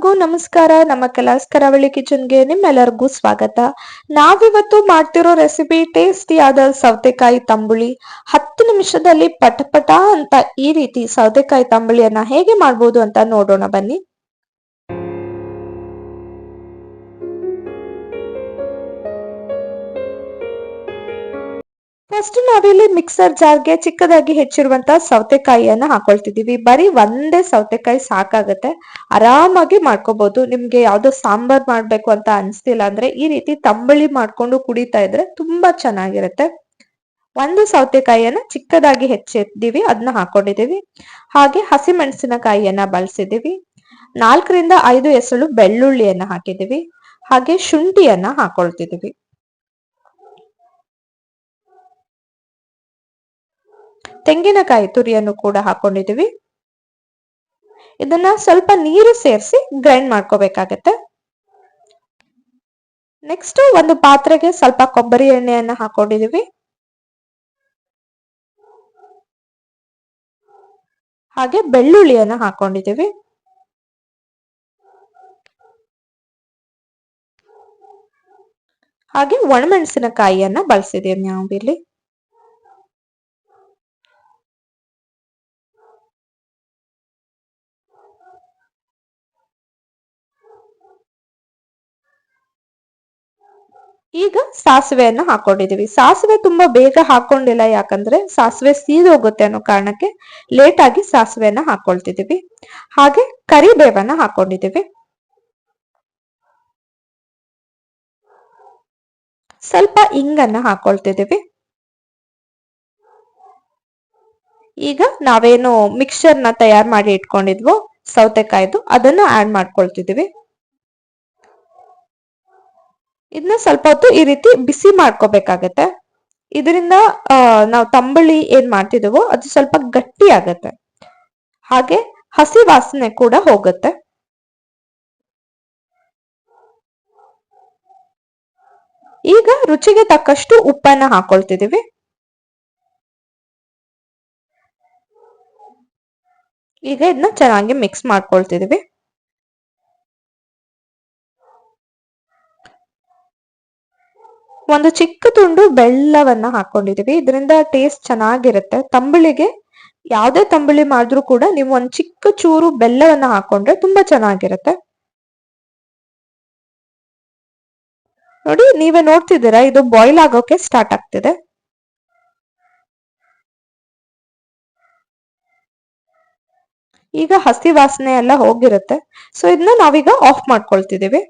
ಎಲ್ರಿಗೂ ನಮಸ್ಕಾರ. ನಮ್ಮ ಕಲಾಸ್ ಕರಾವಳಿ ಕಿಚನ್ಗೆ ನಿಮ್ಮೆಲ್ಲರಿಗೂ ಸ್ವಾಗತ. ನಾವಿವತ್ತು ಮಾಡ್ತಿರೋ ರೆಸಿಪಿ ಟೇಸ್ಟಿ ಆದ ಸೌತೆಕಾಯಿ ತಂಬುಳಿ. ಹತ್ತು ನಿಮಿಷದಲ್ಲಿ ಪಟಪಟ ಅಂತ ಈ ರೀತಿ ಸೌತೆಕಾಯಿ ತಂಬುಳಿಯನ್ನ ಹೇಗೆ ಮಾಡ್ಬೋದು ಅಂತ ನೋಡೋಣ ಬನ್ನಿ. ಫಸ್ಟ್ ನಾವಿಲ್ಲಿ ಮಿಕ್ಸರ್ ಜಾರ್ಗೆ ಚಿಕ್ಕದಾಗಿ ಹೆಚ್ಚಿರುವಂತ ಸೌತೆಕಾಯಿಯನ್ನ ಹಾಕೊಳ್ತಿದೀವಿ ಬರೀ ಒಂದೇ ಸೌತೆಕಾಯಿ ಸಾಕಾಗತ್ತೆ. ಆರಾಮಾಗಿ ಮಾಡ್ಕೋಬಹುದು ನಿಮ್ಗೆ ಯಾವ್ದೋ ಸಾಂಬಾರ್ ಮಾಡ್ಬೇಕು ಅಂತ ಅನ್ಸ್ತಿಲ್ಲ ಅಂದ್ರೆ ಈ ರೀತಿ ತಂಬಳಿ ಮಾಡ್ಕೊಂಡು ಕುಡಿತಾ ಇದ್ರೆ ತುಂಬಾ ಚೆನ್ನಾಗಿರುತ್ತೆ. ಒಂದು ಸೌತೆಕಾಯಿಯನ್ನ ಚಿಕ್ಕದಾಗಿ ಹೆಚ್ಚಿದ್ದೀವಿ. ಅದನ್ನ ಹಾಕೊಂಡಿದೀವಿ ಹಾಗೆ ಹಸಿ ಮೆಣಸಿನಕಾಯಿಯನ್ನ ಬಳಸಿದೀವಿ ನಾಲ್ಕರಿಂದ ಐದು ಎಸಳು ಬೆಳ್ಳುಳ್ಳಿಯನ್ನ ಹಾಕಿದೀವಿ ಹಾಗೆ ಶುಂಠಿಯನ್ನ ಹಾಕೊಳ್ತಿದೀವಿ ತೆಂಗಿನಕಾಯಿ ತುರಿಯನ್ನು ಕೂಡ ಹಾಕೊಂಡಿದ್ದೀವಿ. ಇದನ್ನ ಸ್ವಲ್ಪ ನೀರು ಸೇರಿಸಿ ಗ್ರೈಂಡ್ ಮಾಡ್ಕೋಬೇಕಾಗತ್ತೆ. ನೆಕ್ಸ್ಟ್ ಒಂದು ಪಾತ್ರೆಗೆ ಸ್ವಲ್ಪ ಕೊಬ್ಬರಿ ಎಣ್ಣೆಯನ್ನ ಹಾಕೊಂಡಿದೀವಿ ಹಾಗೆ ಬೆಳ್ಳುಳ್ಳಿಯನ್ನ ಹಾಕೊಂಡಿದೀವಿ ಹಾಗೆ ಒಣಮೆಣಸಿನಕಾಯಿಯನ್ನ ಬಳಸಿದೀವಿ ನಾವು ಇಲ್ಲಿ ಈಗ ಸಾಸಿವೆಯನ್ನು ಹಾಕೊಂಡಿದೀವಿ ಸಾಸಿವೆ ತುಂಬಾ ಬೇಗ ಹಾಕೊಂಡಿಲ್ಲ, ಯಾಕಂದ್ರೆ ಸಾಸಿವೆ ಸೀದೋಗುತ್ತೆ ಅನ್ನೋ ಕಾರಣಕ್ಕೆ ಲೇಟ್ ಆಗಿ ಸಾಸಿವೆಯನ್ನ ಹಾಕೊಳ್ತಿದೀವಿ ಹಾಗೆ ಕರಿಬೇವನ್ನ ಹಾಕೊಂಡಿದೀವಿ ಸ್ವಲ್ಪ ಇಂಗನ್ನ ಹಾಕೊಳ್ತಿದೀವಿ ಈಗ ನಾವೇನು ಮಿಕ್ಸ್ಚರ್ನ ತಯಾರು ಮಾಡಿ ಇಟ್ಕೊಂಡಿದ್ವೋ, ಸೌತೆಕಾಯ್ದು, ಅದನ್ನು ಆಡ್ ಮಾಡ್ಕೊಳ್ತಿದೀವಿ ಇದನ್ನ ಸ್ವಲ್ಪ ಹೊತ್ತು ಈ ರೀತಿ ಬಿಸಿ ಮಾಡ್ಕೋಬೇಕಾಗತ್ತೆ. ಇದರಿಂದ ನಾವು ತಂಬಳಿ ಏನ್ ಮಾಡ್ತಿದೀವೋ ಅದು ಸ್ವಲ್ಪ ಗಟ್ಟಿ ಆಗತ್ತೆ. ಹಾಗೆ ಹಸಿ ವಾಸನೆ ಕೂಡ ಹೋಗುತ್ತೆ. ಈಗ ರುಚಿಗೆ ತಕ್ಕಷ್ಟು ಉಪ್ಪನ್ನ ಹಾಕೊಳ್ತಿದೀವಿ ಈಗ ಇದನ್ನ ಚೆನ್ನಾಗಿ ಮಿಕ್ಸ್ ಮಾಡ್ಕೊಳ್ತಿದೀವಿ ಒಂದು ಚಿಕ್ಕ ತುಂಡು ಬೆಲ್ಲವನ್ನ ಹಾಕೊಂಡಿದೀವಿ ಇದರಿಂದ ಟೇಸ್ಟ್ ಚೆನ್ನಾಗಿರುತ್ತೆ. ತಂಬಳಿಗೆ ಯಾವುದೇ ತಂಬಳಿ ಮಾಡಿದ್ರು ಕೂಡ ನೀವು ಒಂದು ಚಿಕ್ಕ ಚೂರು ಬೆಲ್ಲವನ್ನ ಹಾಕೊಂಡ್ರೆ ತುಂಬಾ ಚೆನ್ನಾಗಿರುತ್ತೆ. ನೋಡಿ, ನೀವೇ ನೋಡ್ತಿದ್ದೀರಾ? ಇದು ಬಾಯ್ಲ್ ಆಗೋಕೆ ಸ್ಟಾರ್ಟ್ ಆಗ್ತಿದೆ. ಈಗ ಹಸಿ ವಾಸನೆ ಎಲ್ಲ ಹೋಗಿರುತ್ತೆ. ಸೊ ಇದನ್ನ ನಾವೀಗ ಆಫ್ ಮಾಡ್ಕೊಳ್ತಿದೀವಿ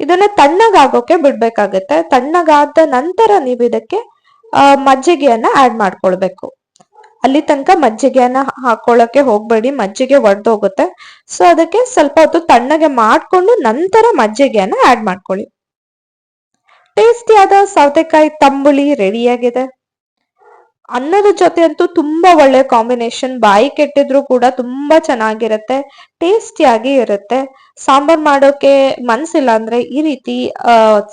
ಇದನ್ನ ತಣ್ಣಗಾಗೋಕೆ ಬಿಡ್ಬೇಕಾಗತ್ತೆ. ತಣ್ಣಗಾದ ನಂತರ ನೀವು ಇದಕ್ಕೆ ಮಜ್ಜಿಗೆಯನ್ನ ಆಡ್ ಮಾಡ್ಕೊಳ್ಬೇಕು. ಅಲ್ಲಿ ತನಕ ಮಜ್ಜಿಗೆಯನ್ನ ಹಾಕೊಳ್ಳೋಕೆ ಹೋಗ್ಬೇಡಿ. ಮಜ್ಜಿಗೆ ಒಡೆದೋಗುತ್ತೆ. ಸೊ ಅದಕ್ಕೆ ಸ್ವಲ್ಪ ಹೊತ್ತು ತಣ್ಣಗೆ ಮಾಡ್ಕೊಂಡು ನಂತರ ಮಜ್ಜಿಗೆಯನ್ನ ಆಡ್ ಮಾಡ್ಕೊಳ್ಳಿ. ಟೇಸ್ಟಿಯಾದ ಸೌತೆಕಾಯಿ ತಂಬುಳಿ ರೆಡಿಯಾಗಿದೆ ಅನ್ನದ ಜೊತೆ ಅಂತೂ ತುಂಬಾ ಒಳ್ಳೆ ಕಾಂಬಿನೇಷನ್ ಬಾಯಿ ಕೆಟ್ಟಿದ್ರು ಕೂಡ ತುಂಬಾ ಚೆನ್ನಾಗಿರುತ್ತೆ ಟೇಸ್ಟಿಯಾಗಿ ಇರುತ್ತೆ. ಸಾಂಬಾರ್ ಮಾಡೋಕೆ ಮನ್ಸಿಲ್ಲ ಅಂದ್ರೆ ಈ ರೀತಿ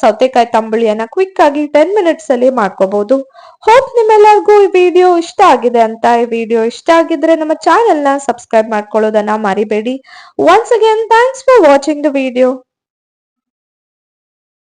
ಸೌತೆಕಾಯಿ ತಂಬುಳಿಯನ್ನ ಕ್ವಿಕ್ ಆಗಿ ಟೆನ್ ಮಿನಿಟ್ಸ್ ಅಲ್ಲಿ ಮಾಡ್ಕೋಬಹುದು ಹೋಪ್ ನಿಮ್ಮೆಲ್ಲರಿಗೂ ಈ ವಿಡಿಯೋ ಇಷ್ಟ ಆಗಿದೆ ಅಂತ. ಈ ವಿಡಿಯೋ ಇಷ್ಟ ಆಗಿದ್ರೆ ನಮ್ಮ ಚಾನೆಲ್ನ ಸಬ್ಸ್ಕ್ರೈಬ್ ಮಾಡ್ಕೊಳ್ಳೋದನ್ನ ಮರಿಬೇಡಿ. Once again thanks for watching the video